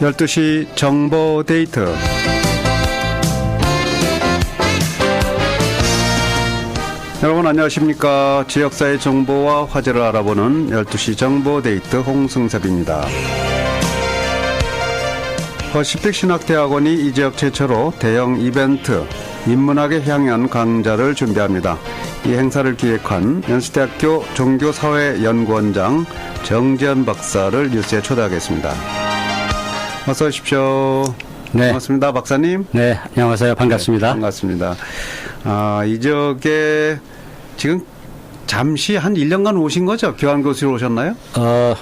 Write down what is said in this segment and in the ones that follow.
12시 정보 데이트. 여러분 안녕하십니까. 지역사회 정보와 화제를 알아보는 12시 정보 데이트 홍승섭입니다. 퍼시픽 신학대학원이 이 지역 최초로 대형 이벤트 인문학의 향연 강좌를 준비합니다. 이 행사를 기획한 연수대학교 종교사회연구원장 정지현 박사를 뉴스에 초대하겠습니다. 어서 오십시오. 네. 반갑습니다, 박사님. 네, 안녕하세요. 반갑습니다. 반갑습니다. 아, 이 지역에 지금 잠시 한 1년간 오신 거죠? 교환 교수로 오셨나요? 어,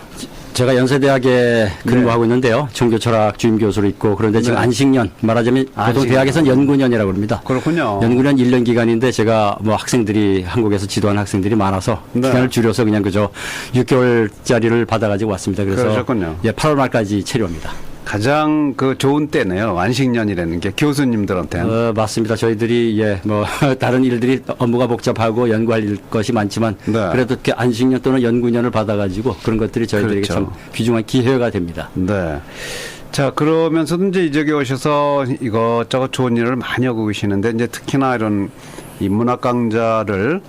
제가 연세대학에 근무하고 있는데요. 종교 철학 주임 교수로 있고 그런데 지금 네. 안식년 말하자면 보통 안식년. 대학에서는 연구년이라고 그럽니다. 그렇군요. 연구년 1년 기간인데 제가 뭐 학생들이 한국에서 지도하는 학생들이 많아서 네. 기간을 줄여서 그냥 그저 6개월짜리를 받아 가지고 왔습니다. 그래서 그러셨군요. 예, 8월 말까지 체류합니다. 가장 그 좋은 때네요. 안식년이라는 게 교수님들한테. 어, 맞습니다. 저희들이 예, 뭐 다른 일들이 업무가 복잡하고 연구할 일- 것이 많지만 네. 그래도 이렇게 안식년 또는 연구년을 받아 가지고 그런 것들이 저희들에게 그렇죠. 참 귀중한 기회가 됩니다. 네. 자, 그러면서도 이제 이 지역에 오셔서 이것저것 좋은 일을 많이 하고 계시는데, 이제 특히나 이런 인문학 강좌를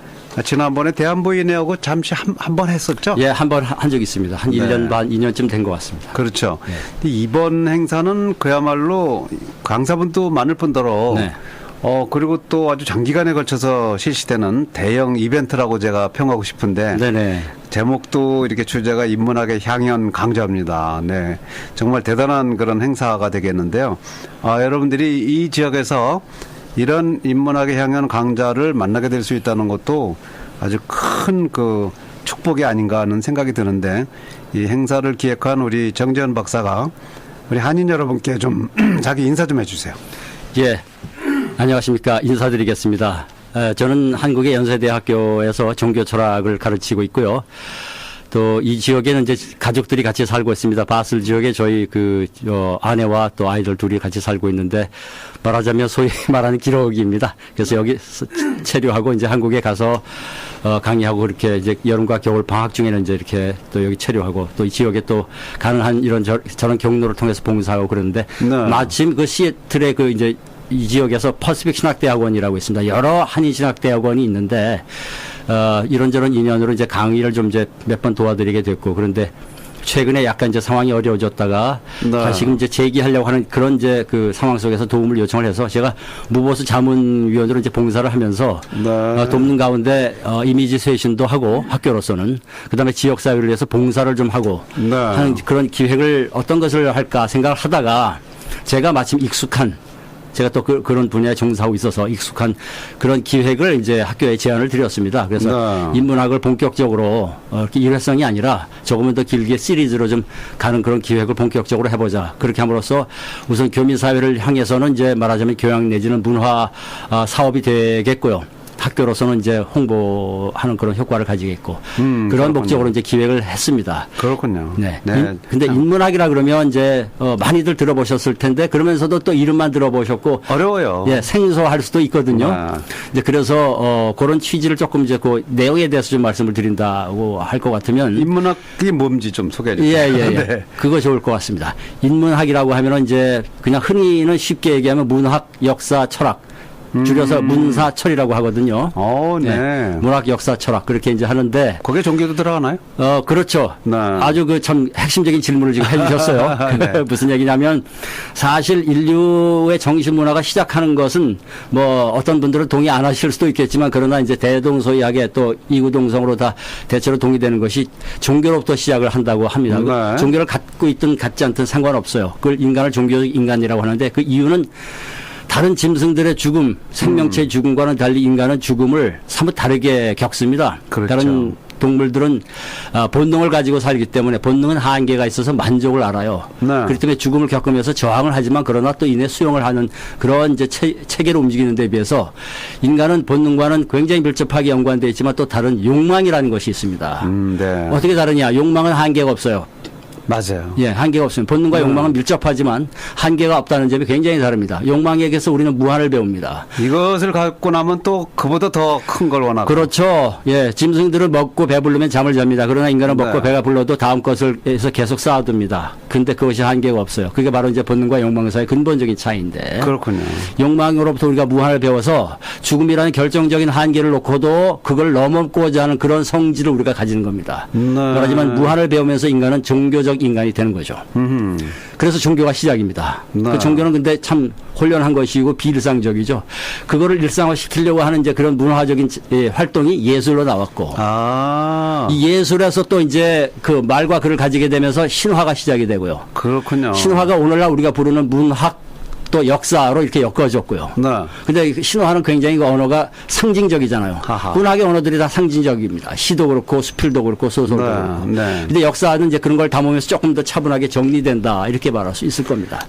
지난번에 대한부인회하고 잠시 한, 한번 했었죠? 예, 한 번 한 적 있습니다. 한 네. 1년 반, 2년쯤 된 것 같습니다. 그렇죠. 네. 근데 이번 행사는 그야말로 강사분도 많을 뿐더러 네. 어 그리고 또 아주 장기간에 걸쳐서 실시되는 대형 이벤트라고 제가 평하고 싶은데 네네. 제목도 이렇게 주제가 인문학의 향연 강좌입니다. 네. 정말 대단한 그런 행사가 되겠는데요. 아, 여러분들이 이 지역에서 이런 인문학의 향연 강좌를 만나게 될 수 있다는 것도 아주 큰 그 축복이 아닌가 하는 생각이 드는데 이 행사를 기획한 우리 정재현 박사가 우리 한인 여러분께 좀 자기 인사 좀 해주세요. 예. 안녕하십니까. 인사드리겠습니다. 에, 저는 한국의 연세대학교에서 종교 철학을 가르치고 있고요. 또 이 지역에는 이제 가족들이 같이 살고 있습니다. 바슬 지역에 저희 그 어, 아내와 또 아이들 둘이 같이 살고 있는데 말하자면 소위 말하는 기록입니다. 그래서 여기 서- 체류하고 이제 한국에 가서 어, 강의하고 그렇게 이제 여름과 겨울 방학 중에는 이제 이렇게 또 여기 체류하고 또 이 지역에 또 가능한 이런 저, 저런 경로를 통해서 봉사하고 그러는데 네. 마침 그 시애틀의 그 이제 이 지역에서 퍼시픽 신학대학원이라고 있습니다. 여러 한인 신학대학원이 있는데 어, 이런저런 인연으로 이제 강의를 좀 이제 몇 번 도와드리게 됐고 그런데 최근에 약간 이제 상황이 어려워졌다가 네. 다시금 이제 재기하려고 하는 그런 이제 그 상황 속에서 도움을 요청을 해서 제가 무보수 자문위원으로 이제 봉사를 하면서 네. 어, 돕는 가운데 어, 이미지 쇄신도 하고 학교로서는 그다음에 지역 사회를 위해서 봉사를 좀 하고 네. 하는 그런 기획을 어떤 것을 할까 생각을 하다가 제가 마침 익숙한 제가 또 그, 런 분야에 종사하고 있어서 익숙한 그런 기획을 이제 학교에 제안을 드렸습니다. 그래서 네. 인문학을 본격적으로 어, 이렇게 일회성이 아니라 조금은 더 길게 시리즈로 좀 가는 그런 기획을 본격적으로 해보자. 그렇게 함으로써 우선 교민 사회를 향해서는 이제 말하자면 교양 내지는 문화 아, 사업이 되겠고요. 학교로서는 이제 홍보하는 그런 효과를 가지겠고 음, 그런 그렇군요. 목적으로 이제 기획을 했습니다. 그렇군요. 네. 인- 근데 참 인문학이라 그러면 이제 어, 많이들 들어보셨을 텐데 그러면서도 또 이름만 들어보셨고 어려워요. 예, 생소할 수도 있거든요. 네. 이제 그래서 어, 그런 취지를 조금 이제 그 내용에 대해서 좀 말씀을 드린다고 할 것 같으면 인문학이 뭔지 좀 소개해 예, 주세요. 예, 예. 네. 그거 좋을 것 같습니다. 인문학이라고 하면은 이제 그냥 흔히는 쉽게 얘기하면 문학, 역사, 철학 줄여서 문사철이라고 하거든요. 음. 어, 네. 문학, 역사, 철학 그렇게 이제 하는데 거기에 종교도 들어가나요? 어, 그렇죠. 네. 아주 그 참 핵심적인 질문을 지금 해주셨어요. 네. 무슨 얘기냐면 사실 인류의 정신 문화가 시작하는 것은 뭐 어떤 분들은 동의 안 하실 수도 있겠지만 그러나 이제 대동소이하게 또 이구동성으로 다 대체로 동의되는 것이 종교로부터 시작을 한다고 합니다. 그 네. 종교를 갖고 있든 갖지 않든 상관없어요. 그걸 인간을 종교적 인간이라고 하는데 그 이유는 다른 짐승들의 죽음, 생명체의 음. 죽음과는 달리 인간은 죽음을 사뭇 다르게 겪습니다. 그렇죠. 다른 동물들은 아, 본능을 가지고 살기 때문에 본능은 한계가 있어서 만족을 알아요. 네. 그렇기 때문에 죽음을 겪으면서 저항을 하지만 그러나 또 이내 수용을 하는 그런 이제 체, 체계로 움직이는 데 비해서 인간은 본능과는 굉장히 밀접하게 연관되어 있지만 또 다른 욕망이라는 것이 있습니다. 음, 네. 어떻게 다르냐? 욕망은 한계가 없어요. 맞아요. 예, 한계가 없습니다. 본능과 욕망은 밀접하지만 한계가 없다는 점이 굉장히 다릅니다. 욕망에게서 우리는 무한을 배웁니다. 이것을 갖고 나면 또 그보다 더 큰 걸 원하고. 그렇죠. 예, 짐승들을 먹고 배부르면 잠을 잡니다. 그러나 인간은 먹고 네. 배가 불러도 다음 것을 해서 계속 쌓아둡니다. 근데 그것이 한계가 없어요. 그게 바로 이제 본능과 욕망 사이의 근본적인 차이인데. 그렇군요. 욕망으로부터 우리가 무한을 배워서 죽음이라는 결정적인 한계를 놓고도 그걸 넘어고자 하는 그런 성질을 우리가 가지는 겁니다. 네. 말하지만 무한을 배우면서 인간은 종교적 인간이 되는 거죠. 음. 그래서 종교가 시작입니다. 네. 그 종교는 근데 참 혼련한 것이고 비일상적이죠. 그거를 일상화 시키려고 하는 이제 그런 문화적인 예, 활동이 예술로 나왔고 아. 이 예술에서 또 이제 그 말과 글을 가지게 되면서 신화가 시작이 되고요. 그렇군요. 신화가 오늘날 우리가 부르는 문학 또 역사로 이렇게 엮어졌고요. 네. 근데 이 신화는 굉장히 그 언어가 상징적이잖아요. 하하. 문학의 언어들이 다 상징적입니다. 시도 그렇고 수필도 그렇고 소설도 네, 그렇고. 네. 근데 역사는 이제 그런 걸 담으면서 조금 더 차분하게 정리된다 이렇게 말할 수 있을 겁니다.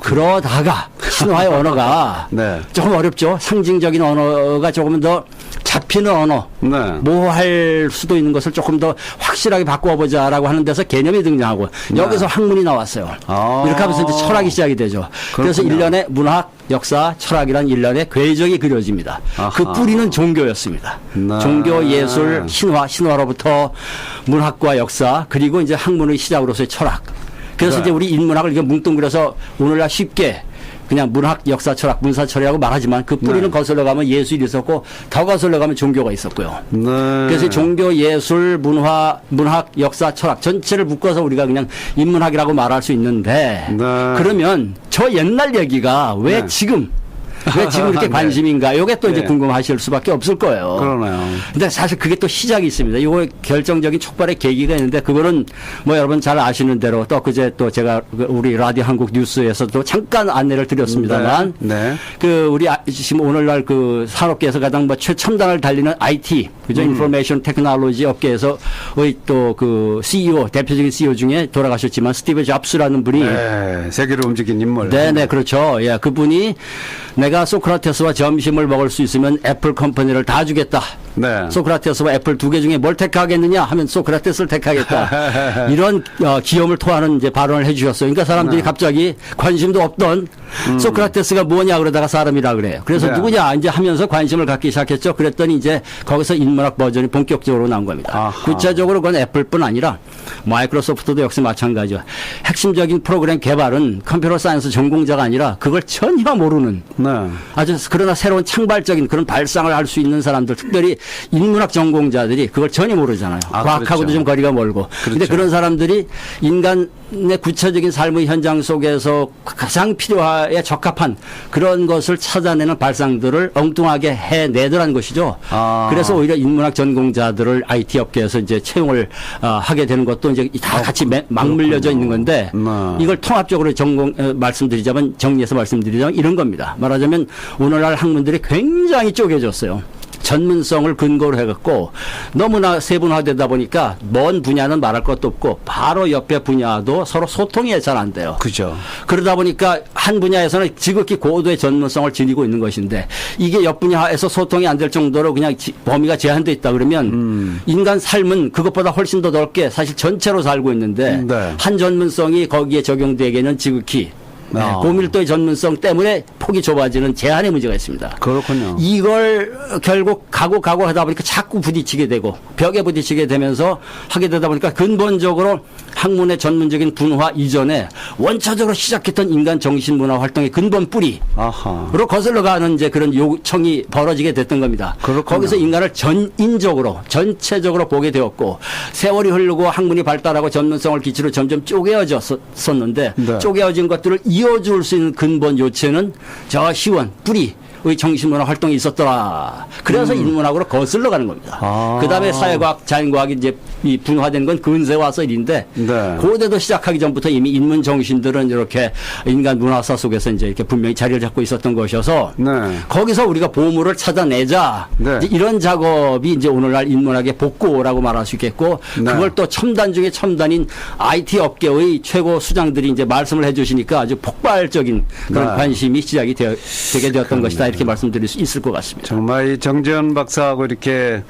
그러다가 신화의 언어가 네. 조금 어렵죠. 상징적인 언어가 조금 더 잡히는 언어. 네. 모호할 수도 있는 것을 조금 더 확실하게 바꿔보자라고 하는 데서 개념이 등장하고 여기서 학문이 나왔어요. 네. 아. 이렇게 하면서 이제 철학이 시작이 되죠. 그래서 그렇군요. 일련의 문학, 역사, 철학이란 일련의 궤적이 그려집니다. 아하. 그 뿌리는 종교였습니다. 네. 종교, 예술, 신화, 신화로부터 문학과 역사 그리고 이제 학문의 시작으로서의 철학. 그래서 네. 이제 우리 인문학을 이렇게 뭉뚱그려서 오늘날 쉽게 그냥 문학, 역사, 철학, 문사, 철이라고 말하지만 그 뿌리는 네. 거슬러 가면 예술이 있었고 더 거슬러 가면 종교가 있었고요. 네. 그래서 종교, 예술, 문화, 문학, 역사, 철학 전체를 묶어서 우리가 그냥 인문학이라고 말할 수 있는데 네. 그러면 저 옛날 얘기가 왜 네. 지금 왜 지금 이렇게 네. 관심인가? 이게 또 이제 네. 궁금하실 수밖에 없을 거예요. 그러네요. 근데 사실 그게 또 시작이 있습니다. 이거 결정적인 촉발의 계기가 있는데 그거는 뭐 여러분 잘 아시는 대로 또 그제 또 제가 그 우리 라디오 한국 뉴스에서도 잠깐 안내를 드렸습니다만 네. 네. 그 우리 아- 지금 오늘날 그 산업계에서 가장 뭐 최첨단을 달리는 IT 그죠 인포메이션 테크놀로지 업계에서 또그 CEO 대표적인 CEO 중에 돌아가셨지만 스티브 잡스라는 분이 네. 세계를 움직인 인물. 네 네 그렇죠. 예 그분이 내가 소크라테스와 점심을 먹을 수 있으면 애플 컴퍼니를 다 주겠다. 네. 소크라테스와 애플 두 개 중에 뭘 택하겠느냐 하면 소크라테스를 택하겠다. 이런 어, 기염을 토하는 이제 발언을 해주셨어요. 그러니까 사람들이 네. 갑자기 관심도 없던 소크라테스가 뭐냐 그러다가 사람이라 그래요. 그래서 음. 네. 누구냐 이제 하면서 관심을 갖기 시작했죠. 그랬더니 이제 거기서 인문학 버전이 본격적으로 나온 겁니다. 아하. 구체적으로 그건 애플뿐 아니라 마이크로소프트도 역시 마찬가지죠. 핵심적인 프로그램 개발은 컴퓨터 사이언스 전공자가 아니라 그걸 전혀 모르는 네. 아주 그러나 새로운 창발적인 그런 발상을 할 수 있는 사람들, 특별히 인문학 전공자들이 그걸 전혀 모르잖아요. 아, 과학하고도 그렇죠. 좀 거리가 멀고. 근데 그렇죠. 그런 사람들이 인간의 구체적인 삶의 현장 속에서 가장 필요에 적합한 그런 것을 찾아내는 발상들을 엉뚱하게 해내더라는 것이죠. 아. 그래서 오히려 인문학 전공자들을 IT 업계에서 이제 채용을 어, 하게 되는 것도 이제 다 같이 매- 맞물려져 있는 건데 네. 이걸 통합적으로 전공 어, 말씀드리자면 정리해서 말씀드리자면 이런 겁니다. 말하자면 오늘날 학문들이 굉장히 쪼개졌어요. 전문성을 근거로 해갖고 너무나 세분화되다 보니까 먼 분야는 말할 것도 없고 바로 옆에 분야도 서로 소통이 잘 안 돼요. 그죠. 그러다 보니까 한 분야에서는 지극히 고도의 전문성을 지니고 있는 것인데 이게 옆 분야에서 소통이 안 될 정도로 그냥 지- 범위가 제한돼 있다 그러면 음. 인간 삶은 그것보다 훨씬 더 넓게 사실 전체로 살고 있는데 네. 한 전문성이 거기에 적용되기에는 지극히 네, 아. 고밀도의 전문성 때문에 폭이 좁아지는 제한의 문제가 있습니다. 그렇군요. 이걸 결국 가고 가고 하다 보니까 자꾸 부딪히게 되고 벽에 부딪히게 되면서 하게 되다 보니까 근본적으로 학문의 전문적인 분화 이전에 원초적으로 시작했던 인간 정신 문화 활동의 근본 뿌리 아하. 거슬러 가는 이제 그런 요청이 벌어지게 됐던 겁니다. 그렇군요. 거기서 인간을 전인적으로 전체적으로 보게 되었고 세월이 흐르고 학문이 발달하고 전문성을 기치로 점점 쪼개어졌었는데 네. 쪼개어진 것들을 이 어줄 수 있는 근본 요체는 저 시원 뿌리 의 정신문화 활동이 있었더라. 그래서 인문학으로 거슬러 가는 겁니다. 음. 아. 그 다음에 사회과학, 자연과학이 이제 이 분화된 건 근세 와서 일인데 네. 고대도 시작하기 전부터 이미 인문 정신들은 이렇게 인간 문화사 속에서 이제 이렇게 분명히 자리를 잡고 있었던 것이어서 네. 거기서 우리가 보물을 찾아내자 네. 이제 이런 작업이 이제 오늘날 인문학의 복고라고 말할 수 있겠고 네. 그걸 또 첨단 중에 첨단인 IT 업계의 최고 수장들이 이제 말씀을 해주시니까 아주 폭발적인 그런 네. 관심이 시작이 되어, 되게 되었던 것이다 이렇게 말씀드릴 수 있을 것 같습니다. 정말 이 정재현 박사하고 이렇게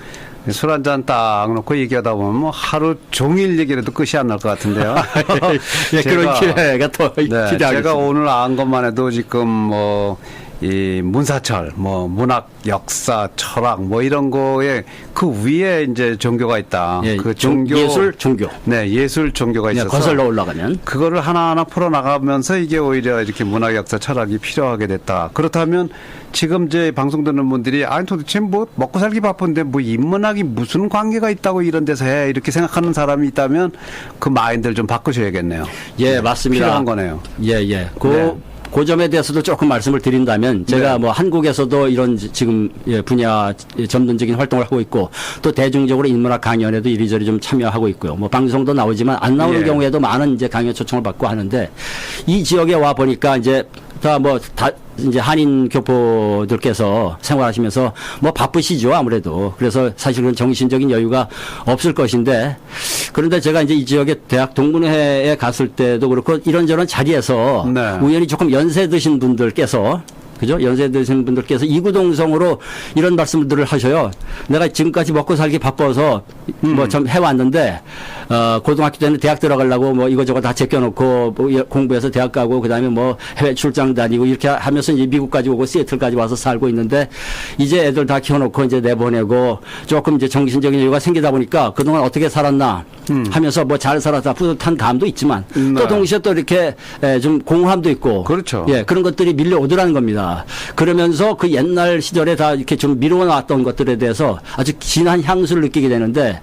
술 한 잔 딱 놓고 얘기하다 보면 뭐 하루 종일 얘기해도 끝이 안 날 것 같은데요. 예, 그런 제가- 기회가 더 네, 기대하겠습니다. 제가 오늘 안 것만 해도 지금 뭐, 이 문사철, 뭐, 문학, 역사, 철학, 뭐 이런 거에 그 위에 이제 종교가 있다. 예, 그 종- 종교. 예술, 종교. 네, 예술 종교가 예, 있어서. 거슬러 올라가면 그거를 하나하나 풀어 나가면서 이게 오히려 이렇게 문학, 역사, 철학이 필요하게 됐다. 그렇다면 지금 제 방송 듣는 분들이 아니 도대체 뭐 먹고 살기 바쁜데 뭐 인문학이 무슨 관계가 있다고 이런 데서 해 이렇게 생각하는 사람이 있다면 그 마인드를 좀 바꾸셔야겠네요. 예, 맞습니다. 필요한 거네요. 예, 예. 그, 네. 그 점에 대해서도 조금 말씀을 드린다면 제가 네. 뭐 한국에서도 이런 지- 지금 예, 분야 점진적인 활동을 하고 있고 또 대중적으로 인문학 강연에도 이리저리 좀 참여하고 있고요. 뭐 방송도 나오지만 안 나오는 예. 경우에도 많은 이제 강연 초청을 받고 하는데 이 지역에 와 보니까 이제 다뭐다 이제 한인 교포들께서 생활하시면서 뭐 바쁘시죠 아무래도 그래서 사실은 정신적인 여유가 없을 것인데 그런데 제가 이제 이 지역의 대학 동문회에 갔을 때도 그렇고 이런저런 자리에서 네. 우연히 조금 연세 드신 분들께서 그죠? 연세 드신 분들께서 이구동성으로 이런 말씀들을 하셔요. 내가 지금까지 먹고 살기 바빠서 뭐좀 해왔는데, 어, 고등학교 때는 대학 들어가려고 뭐 이거저거 다 제껴놓고 뭐 여- 공부해서 대학 가고 그 다음에 뭐 해외 출장 다니고 이렇게 하면서 이제 미국까지 오고 시애틀까지 와서 살고 있는데 이제 애들 다 키워놓고 이제 내보내고 조금 이제 정신적인 여유가 생기다 보니까 그동안 어떻게 살았나 하면서 뭐 잘 살았다 뿌듯한 감도 있지만 네. 또 동시에 또 이렇게 에, 좀 공허함도 있고 그렇죠. 예, 그런 것들이 밀려오더라는 겁니다. 그러면서 그 옛날 시절에 다 이렇게 좀 미뤄놨던 것들에 대해서 아주 진한 향수를 느끼게 되는데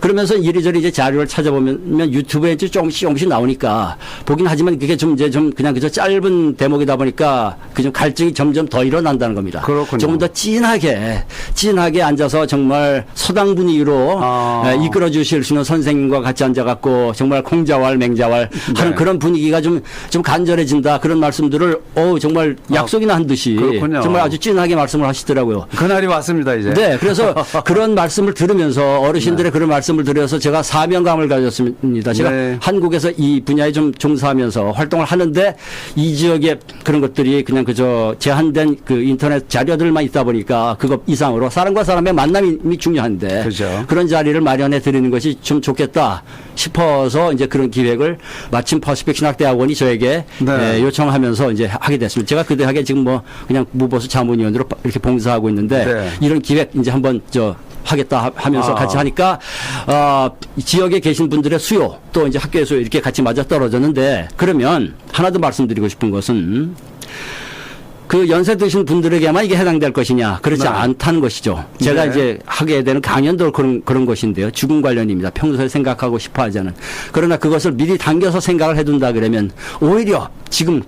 그러면서 이리저리 이제 자료를 찾아보면 유튜브에 이제 조금씩 조금씩 나오니까 보긴 하지만 그게 좀 이제 좀 그냥 그저 짧은 대목이다 보니까 그 좀 갈증이 점점 더 일어난다는 겁니다. 그렇군요. 조금 더 진하게 진하게 앉아서 정말 서당 분위기로 아. 에, 이끌어 주실 수 있는 선생님과 같이 앉아 갖고 정말 콩자왈 맹자왈 하는 네. 그런 분위기가 좀 좀 간절해진다 그런 말씀들을 어 정말 약속이나 한 듯이 아, 그렇군요. 정말 아주 진하게 말씀을 하시더라고요. 그날이 왔습니다 이제. 네, 그래서 그런 말씀을 들으면서 어르신들의 그런 말씀을 들어서 제가 사명감을 가졌습니다. 제가 네. 한국에서 이 분야에 좀 종사하면서 활동을 하는데 이 지역에 그런 것들이 그냥 그저 제한된 그 인터넷 자료들만 있다 보니까 그것 이상으로 사람과 사람의 만남이 중요한데 그죠. 런 자리를 마련해 드리는 것이 좀 좋겠다 싶어서 이제 그런 기획을 마침 퍼시픽 신학대학원이 저에게 네. 에, 요청하면서 이제 하게 됐습니다. 제가 그 대학에 지금 뭐 그냥 무보수 자문위원으로 이렇게 봉사하고 있는데 네. 이런 기획 이제 한번 저 하겠다 하- 하면서 아. 같이 하니까 어, 이 지역에 계신 분들의 수요 또 이제 학교의 수요 이렇게 같이 맞아 떨어졌는데 그러면 하나 더 말씀드리고 싶은 것은 그 연세 드신 분들에게만 이게 해당될 것이냐 그렇지 네. 않다는 것이죠. 제가 네. 이제 하게 되는 강연도 그런 그런 것인데요. 죽음 관련입니다. 평소에 생각하고 싶어하지 않은 그러나 그것을 미리 당겨서 생각을 해둔다 그러면 오히려 지금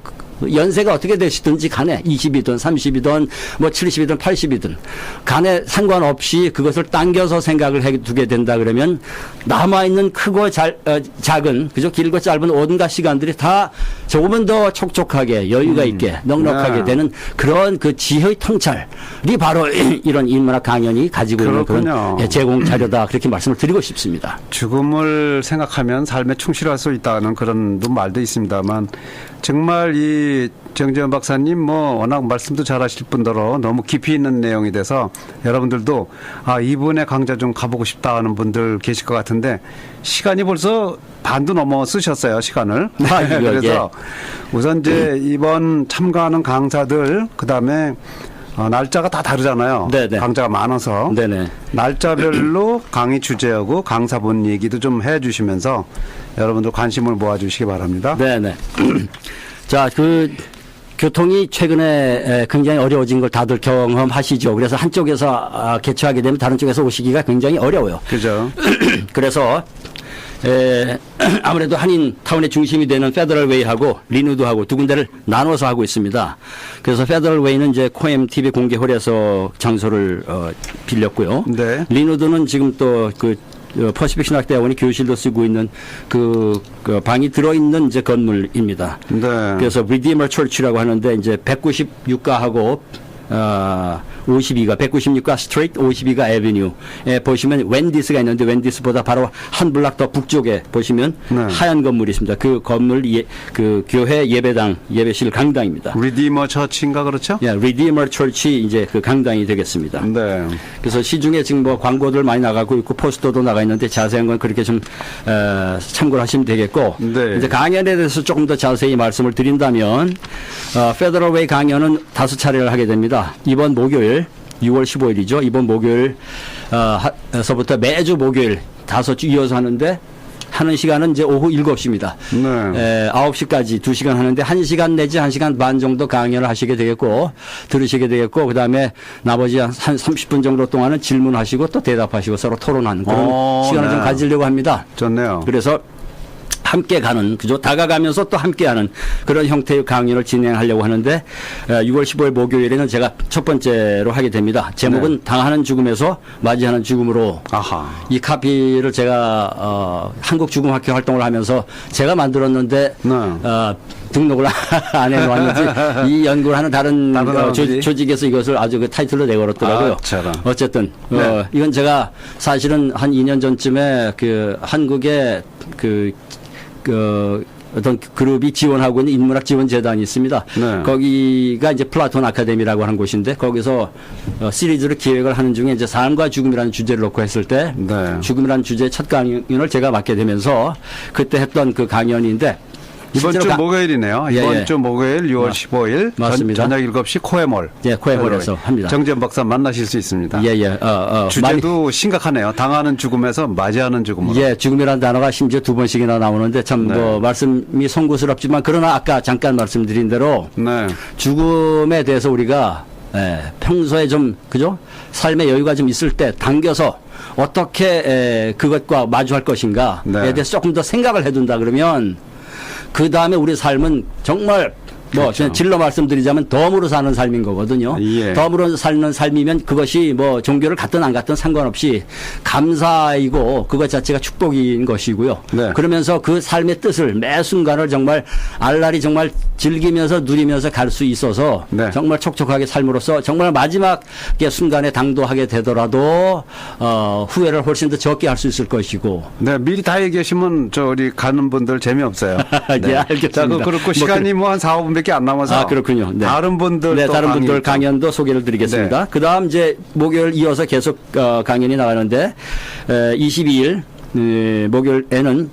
연세가 어떻게 되시든지 간에 20이든 30이든 뭐 70이든 80이든 간에 상관없이 그것을 당겨서 생각을 해 두게 된다 그러면 남아 있는 크고 잘, 어, 작은 그저 길고 짧은 온갖 시간들이 다 조금은 더 촉촉하게 여유가 있게 넉넉하게 네. 되는 그런 그 지혜의 통찰이 바로 이런 인문학 강연이 가지고 있는 그렇군요. 그런 예, 제공 자료다 그렇게 말씀을 드리고 싶습니다. 죽음을 생각하면 삶에 충실할 수 있다는 그런 말도 있습니다만 정말 이 정재현 박사님 뭐 워낙 말씀도 잘하실 뿐더러 너무 깊이 있는 내용이 돼서 여러분들도 아 이분의 강좌 좀 가보고 싶다 하는 분들 계실 것 같은데 시간이 벌써 반도 넘어 쓰셨어요 시간을. 아, 그래서 우선 이제 이번 참가하는 강사들 그 다음에 어, 날짜가 다 다르잖아요 네네. 강좌가 많아서 네네. 날짜별로 강의 주제하고 강사분 얘기도 좀 해주시면서 여러분들 관심을 모아주시기 바랍니다. 네네. 자, 그 교통이 최근에 에, 굉장히 어려워진 걸 다들 경험하시죠. 그래서 한쪽에서 아, 개최하게 되면 다른 쪽에서 오시기가 굉장히 어려워요. 그죠? 그래서 에, 아무래도 한인 타운의 중심이 되는 페더럴 웨이하고 리누드하고 두 군데를 나눠서 하고 있습니다. 그래서 페더럴 웨이는 이제 코엠 TV 공개홀에서 장소를 어, 빌렸고요. 네. 리누드는 지금 또그 퍼시픽 신학대학원이 교실로 쓰고 있는 그, 그 방이 들어있는 이제 건물입니다. 네. 그래서 리디머 철치라고 하는데 이제 196가하고 어, 52가 196가 스트레이트 52가 에비뉴에 보시면 웬디스가 있는데 웬디스보다 바로 한 블락 더 북쪽에 보시면 네. 하얀 건물이 있습니다. 그 건물 예, 그 교회 예배당 예배실 강당입니다. 리디머 처치인가 그렇죠? 예, 리디머 철치 이제 그 강당이 되겠습니다. 네. 그래서 시중에 지금 뭐 광고들 많이 나가고 있고 포스터도 나가 있는데 자세한 건 그렇게 좀 어, 참고를 하시면 되겠고 네. 이제 강연에 대해서 조금 더 자세히 말씀을 드린다면 어, 페더럴웨이 강연은 다섯 차례를 하게 됩니다. 이번 목요일 6월 15일이죠. 이번 목요일 어, 서부터 매주 목요일 다섯 주 이어서 하는데 하는 시간은 이제 오후 7시입니다. 네. 에, 9시까지 2시간 하는데 1시간 내지 1시간 반 정도 강연을 하시게 되겠고 들으시게 되겠고 그다음에 나머지 한 30분 정도 동안은 질문하시고 또 대답하시고 서로 토론하는 그런 어, 시간을 좀 네. 가지려고 합니다. 좋네요. 그래서 함께 가는 그죠 다가가면서 또 함께하는 그런 형태의 강연을 진행하려고 하는데 에, 6월 15일 목요일에는 제가 첫 번째로 하게 됩니다. 제목은 네. 당하는 죽음에서 맞이하는 죽음으로 아하. 이 카피를 제가 어, 한국 죽음학교 활동을 하면서 제가 만들었는데 네. 어, 등록을 안 해놓았는지 이 연구를 하는 다른, 다른 어, 조? 조직에서 이것을 아주 그 타이틀로 내걸었더라고요. 아. 어쨌든 어, 네. 이건 제가 사실은 한 2년 전쯤에 그 한국의 그, 그 어떤 그룹이 지원하고 있는 인문학 지원 재단이 있습니다. 네. 거기가 이제 플라톤 아카데미라고 하는 곳인데 거기서 어, 시리즈를 기획을 하는 중에 이제 삶과 죽음이라는 주제를 놓고 했을 때 네. 죽음이라는 주제의 첫 강연을 제가 맡게 되면서 그때 했던 그 강연인데 이번 주 가- 목요일이네요. 예, 이번 예. 주 목요일 6월 15일 맞습니다. 전, 저녁 7시 코에몰. 예, 코에몰에서 합니다. 정재현 박사 만나실 수 있습니다. 예 예 어, 어, 많이- 주제도 심각하네요. 당하는 죽음에서 맞이하는 죽음으로. 예, 죽음이라는 단어가 심지어 두 번씩이나 나오는데 참 네. 뭐 말씀이 송구스럽지만 그러나 아까 잠깐 말씀드린 대로 네. 죽음에 대해서 우리가 예, 평소에 좀 그죠 삶의 여유가 좀 있을 때 당겨서 어떻게 에, 그것과 마주할 것인가에 네. 대해서 조금 더 생각을 해둔다 그러면 그 다음에 우리 삶은 정말 뭐 그렇죠. 질러 말씀드리자면 덤으로 사는 삶인 거거든요. 예. 덤으로 사는 삶이면 그것이 뭐 종교를 갖든 안 갖든 상관없이 감사이고 그것 자체가 축복인 것이고요. 네. 그러면서 그 삶의 뜻을 매 순간을 정말 알랄이 정말 즐기면서 누리면서 갈 수 있어서 네. 정말 촉촉하게 삶으로써 정말 마지막의 순간에 당도하게 되더라도 어, 후회를 훨씬 더 적게 할 수 있을 것이고 네, 미리 다 얘기하시면 저 우리 가는 분들 재미없어요. 예, 알겠습니다. 자, 그, 그렇고 뭐 시간이 뭐 한 4, 5분 밖에 안 남아서 아 그렇군요. 네. 다른 분들 네, 또 다른 분들 강의 좀- 강연 도 소개를 드리겠습니다. 네. 그 다음 이제 목요일 이어서 계속 어, 강연이 나가는데 에, 22일 에, 목요일에는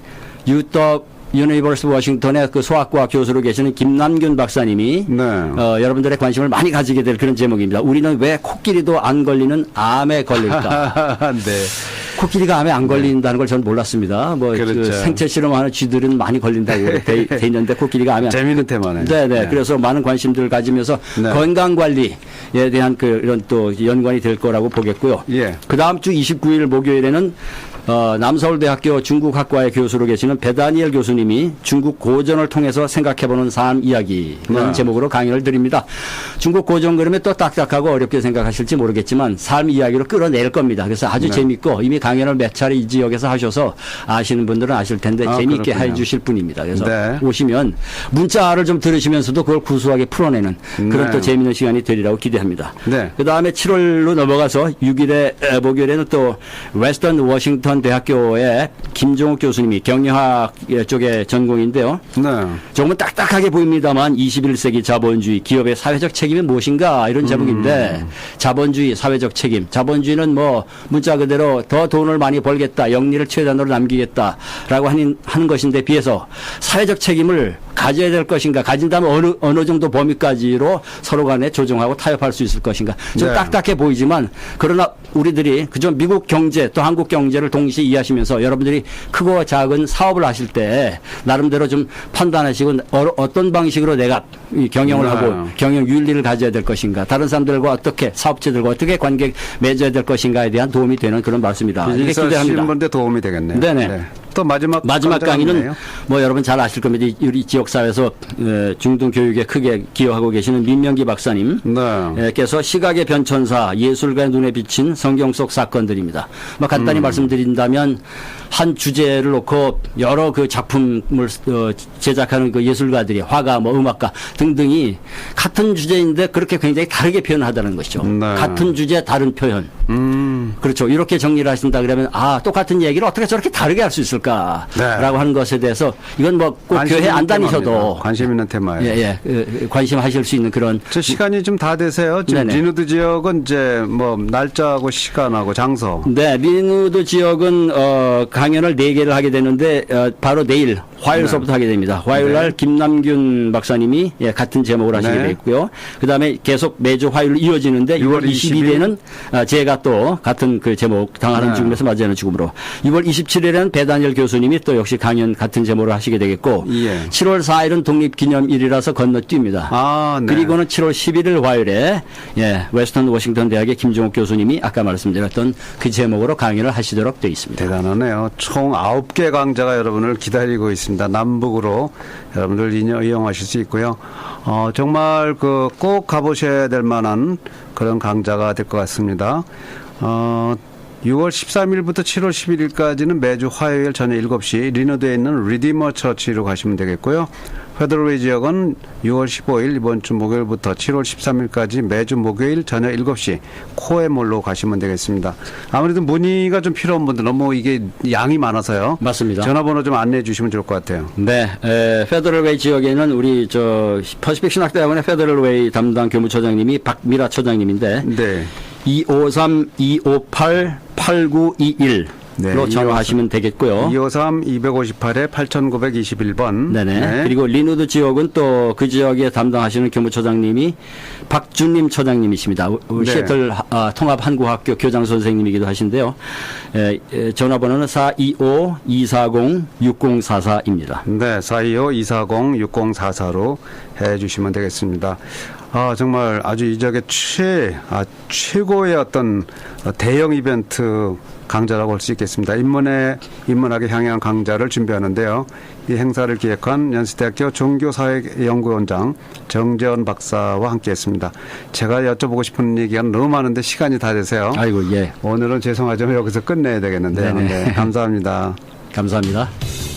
유더 유니버스 워싱턴의 그 소아과 교수로 계시는 김남균 박사님이 네. 어, 여러분들의 관심을 많이 가지게 될 그런 제목입니다. 우리는 왜 코끼리도 안 걸리는 암에 걸릴까? 네. 코끼리가 암에 안 걸린다는 걸전 몰랐습니다. 뭐그 그렇죠. 생체 실험하는 쥐들은 많이 걸린다고 돼, 돼 있는데 코끼리가 암에 안 재미있는 테마네요. 네, 네. 네. 그래서 많은 관심들을 가지면서 네. 건강 관리에 대한 그 이런 또 연관이 될 거라고 보겠고요. 예. 그 다음 주 29일 목요일에는 어, 남서울대학교 중국학과의 교수로 계시는 베다니엘 교수님이 중국 고전을 통해서 생각해보는 삶 이야기라는 네. 제목으로 강의를 드립니다. 중국 고전 그러면 또 딱딱하고 어렵게 생각하실지 모르겠지만 삶 이야기로 끌어낼 겁니다. 그래서 아주 네. 재밌고 이미 강연을 몇 차례 이 지역에서 하셔서 아시는 분들은 아실 텐데 아, 재미있게 그렇군요. 해주실 분입니다. 그래서 네. 오시면 문자를 좀 들으시면서도 그걸 구수하게 풀어내는 그런 네. 또 재미있는 시간이 되리라고 기대합니다. 네. 그 다음에 7월로 넘어가서 6일에 목요일에는 또 웨스턴 워싱턴 대학교의 김종욱 교수님이 경영학 쪽의 전공인데요. 네. 조금은 딱딱하게 보입니다만 21세기 자본주의 기업의 사회적 책임이 무엇인가 이런 제목인데 자본주의 사회적 책임 자본주의는 뭐 문자 그대로 더 돈을 많이 벌겠다 영리를 최단으로 남기겠다라고 하는, 하는 것인데 비해서 사회적 책임을 가져야 될 것인가 가진다면 어느 어느 정도 범위까지로 서로 간에 조정하고 타협할 수 있을 것인가 좀 네. 딱딱해 보이지만 그러나 우리들이 그저 미국 경제 또 한국 경제를 동 시에 이해하시면서 여러분들이 크고 작은 사업을 하실 때 나름대로 좀 판단하시고 어, 떤 방식으로 내가 이 경영을 네. 하고 경영 윤리를 가져야 될 것인가 다른 사람들과 어떻게 사업체들과 어떻게 관계 맺어야 될 것인가에 대한 도움이 되는 그런 말씀입니다. 이렇게 기대합니다. 분데 도움이 되겠네요. 네네. 또 마지막 마지막 강의는 있네요. 뭐 여러분 잘 아실 겁니다. 이- 우리 지역 사회에서 어, 중등 교육에 크게 기여하고 계시는 민명기 박사님. 네. 께서 시각의 변천사 예술가의 눈에 비친 성경 속 사건들입니다. 뭐 간단히 말씀드린다면 한 주제를 놓고 여러 그 작품을 어, 제작하는 그 예술가들이 화가 뭐 음악가 등등이 같은 주제인데 그렇게 굉장히 다르게 표현하다는 것이죠. 네. 같은 주제 다른 표현. 음. 그렇죠. 이렇게 정리를 하신다 그러면 아 똑같은 얘기를 어떻게 저렇게 다르게 할 수 있을까 라고 네. 하는 것에 대해서 이건 뭐 꼭 교회 안 다니셔도 테마입니다. 관심 있는 테마예요. 예, 예, 그, 관심하실 수 있는 그런 저 시간이 좀 다 되세요. 지금 네네. 리누드 지역은 이제 뭐 날짜하고 시간하고 장소. 네, 리누드 지역은 어, 강연을 네 개를 하게 되는데 어, 바로 내일 화요일서부터 하게 됩니다. 화요일 날 네. 김남균 박사님이 예, 같은 제목을 하시게 네. 되고요. 그다음에 계속 매주 화요일 이어지는데 6월 6월 20일에는 아, 제가 또 같은 그 제목 당하는 네. 죽음에서 맞이하는 죽음으로 6월 27일에는 배다니엘 교수님이 또 역시 강연 같은 제목으로 하시게 되겠고 예. 7월 4일은 독립기념일이라서 건너뜁니다. 아, 네. 그리고는 7월 11일 화요일에 예, 웨스턴 워싱턴 대학의 김종욱 교수님이 아까 말씀드렸던 그 제목으로 강의를 하시도록 되어 있습니다. 대단하네요. 총 9개 강좌가 여러분을 기다리고 있습니다. 남북으로 여러분들 이용- 이용하실 수 있고요. 어, 정말 그 꼭 가보셔야 될 만한 그런 강좌가 될 것 같습니다. 어, 6월 13일부터 7월 11일까지는 매주 화요일 저녁 7시 리너드에 있는 리디머 처치로 가시면 되겠고요. 페더럴웨이 지역은 6월 15일 이번 주 목요일부터 7월 13일까지 매주 목요일 저녁 7시 코에몰로 가시면 되겠습니다. 아무래도 문의가 좀 필요한 분들 너무 이게 양이 많아서요. 맞습니다. 전화번호 좀 안내해 주시면 좋을 것 같아요. 네, 에, 페더럴웨이 지역에는 우리 저 퍼시픽 신학대학원의 페더럴웨이 담당 교무처장님이 박미라 처장님인데 네. 253-258-8921로 네, 전화하시면 되겠고요. 253 258에 8921번. 네네. 그리고 리누드 지역은 또 그 지역에 담당하시는 교무처장님이 박준림 처장님이십니다. 네. 시애틀 하- 아, 통합한국학교 교장 선생님이기도 하신데요. 에, 에, 전화번호는 425-240-6044입니다. 네, 425-240-6044로 해 주시면 되겠습니다. 아, 정말 아주 이 지역의 최, 아, 최고의 어떤 어, 대형 이벤트 강좌라고 할 수 있겠습니다. 인문에, 인문학에 향한 강좌를 준비하는데요. 이 행사를 기획한 연세대학교 종교사회연구원장 정재원 박사와 함께 했습니다. 제가 여쭤보고 싶은 얘기가 너무 많은데 시간이 다 되세요. 아이고, 예. 오늘은 죄송하지만 여기서 끝내야 되겠는데요. 네, 감사합니다. 감사합니다.